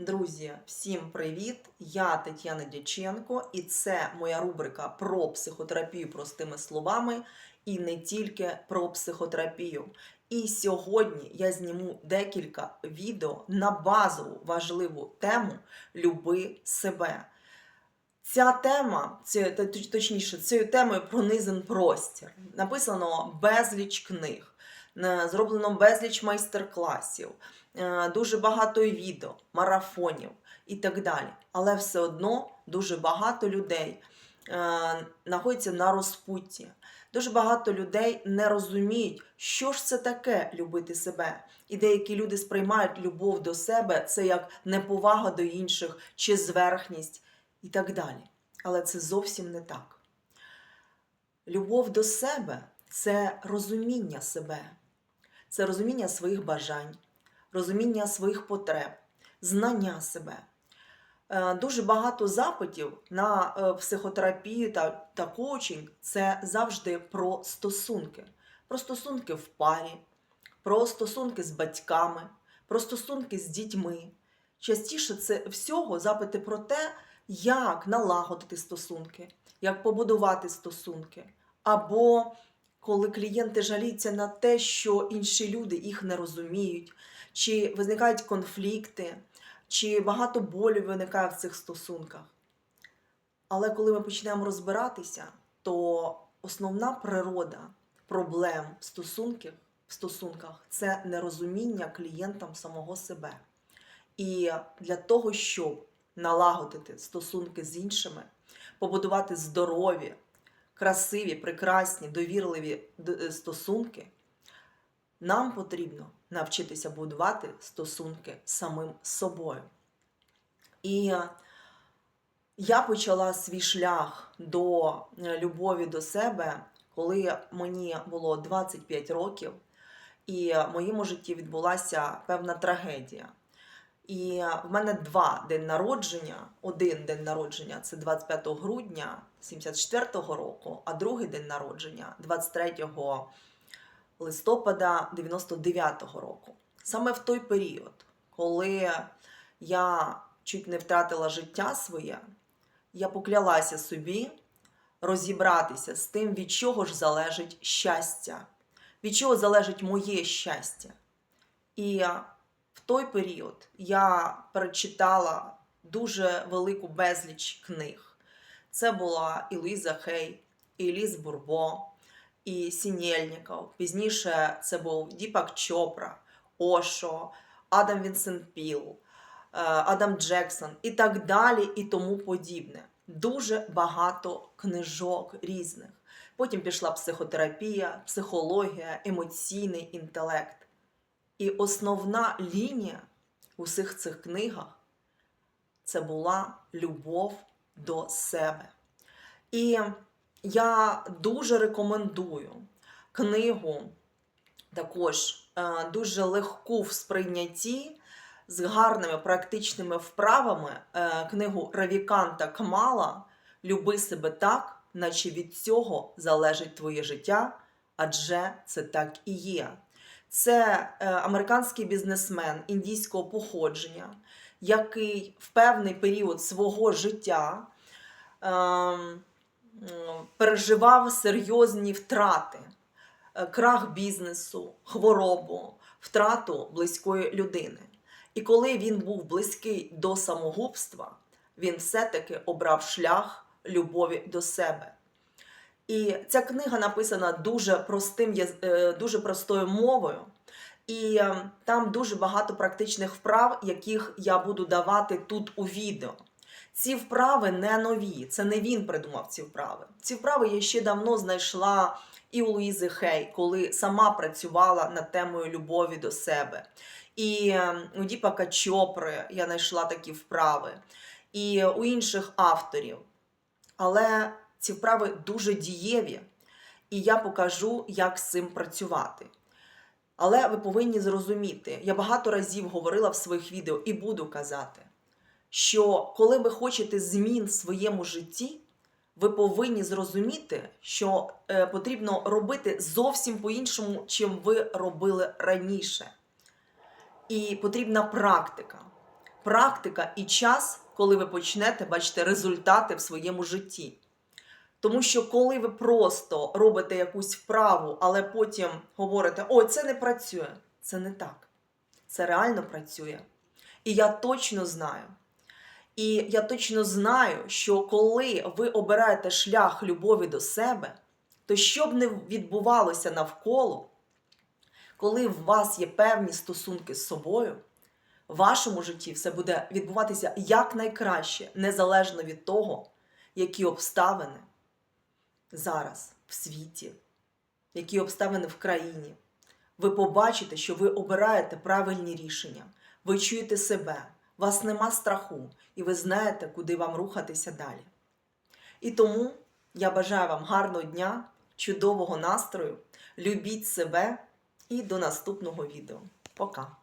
Друзі, всім привіт! Я Тетяна Дяченко, і це моя рубрика про психотерапію простими словами і не тільки про психотерапію. І сьогодні я зніму декілька відео на базову важливу тему Люби себе. Ця тема, точніше, цією темою пронизан простір. Написано безліч книг, зроблено безліч майстер-класів, е, дуже багато відео, марафонів і так далі. Але все одно дуже багато людей е, знаходяться на розпутті. Дуже багато людей не розуміють, що ж це таке любити себе. І деякі люди сприймають любов до себе це як неповага до інших чи зверхність і так далі. Але це зовсім не так. Любов до себе це розуміння себе, це розуміння своїх бажань, розуміння своїх потреб, знання себе. Е, Дуже багато запитів на е, психотерапію та, та коучинг це завжди про стосунки, про стосунки в парі, про стосунки з батьками, про стосунки з дітьми. Частіше це всього запити про те, як налагодити стосунки, як побудувати стосунки. Або коли клієнти жаліються на те, що інші люди їх не розуміють, чи виникають конфлікти, чи багато болю виникає в цих стосунках. Але коли ми почнемо розбиратися, то основна природа проблем в стосунках, в стосунках це нерозуміння клієнтам самого себе. І для того, щоб налагодити стосунки з іншими, побудувати здорові, красиві, прекрасні, довірливі е, стосунки, нам потрібно навчитися будувати стосунки самим собою. І я почала свій шлях до е, любові до себе, коли мені було 25 років, і в моєму житті відбулася певна трагедія. І в мене два день народження. Один день народження це 25 грудня 74-го року, а другий день народження 23 листопада 99-го року. Саме в той період, коли я чуть не втратила життя своє, я поклялася собі розібратися з тим, від чого ж залежить щастя, від чого залежить моє щастя. І той період я перечитала дуже велику безліч книг. Це була і Луїза Хей, і Ліз Бурбо, і Сінєльніков. Пізніше це був Діпак Чопра, Ошо, Адам Вінсент Піл, е, Адам Джексон і так далі, і тому подібне. Дуже багато книжок різних. Потім пішла психотерапія, психологія, емоційний інтелект. І основна лінія у всіх цих книгах це була любов до себе. І я дуже рекомендую книгу, також е, дуже легку в сприйнятті, з гарними практичними вправами е, книгу Равіканта Камала Люби себе так, наче від цього залежить твоє життя, адже це так і є. Це е, американський бізнесмен індійського походження, який в певний період свого життя ем, переживав серйозні втрати, Е, крах бізнесу, хворобу, втрату близької людини. І коли він був близький до самогубства, він все-таки обрав шлях любові до себе. І ця книга написана дуже простим, е, дуже простою мовою. І е, там дуже багато практичних вправ, яких я буду давати тут у відео. Ці вправи не нові, це не він придумав ці вправи. Ці вправи я ще давно знайшла і у Луїзи Хей, коли сама працювала над темою любові до себе. І е, у Діпака Чопри я знайшла такі вправи, і у інших авторів. Але ці вправи дуже дієві, і я покажу, як з цим працювати. Але ви повинні зрозуміти, я багато разів говорила в своїх відео і буду казати, що коли ви хочете змін в своєму житті, ви повинні зрозуміти, що е, потрібно робити зовсім по-іншому, чим ви робили раніше. І потрібна практика. практика і час, коли ви почнете бачити результати в своєму житті. Тому що коли ви просто робите якусь вправу, але потім говорите, ой, це не працює, це не так. Це реально працює. І я точно знаю. І я точно знаю, що коли ви обираєте шлях любові до себе, то що б не відбувалося навколо, коли в вас є певні стосунки з собою, в вашому житті все буде відбуватися якнайкраще, незалежно від того, які обставини зараз в світі, які обставини в країні. Ви побачите, що ви обираєте правильні рішення, ви чуєте себе, вас нема страху, і ви знаєте, куди вам рухатися далі. І тому я бажаю вам гарного дня, чудового настрою, любіть себе і до наступного відео. Пока!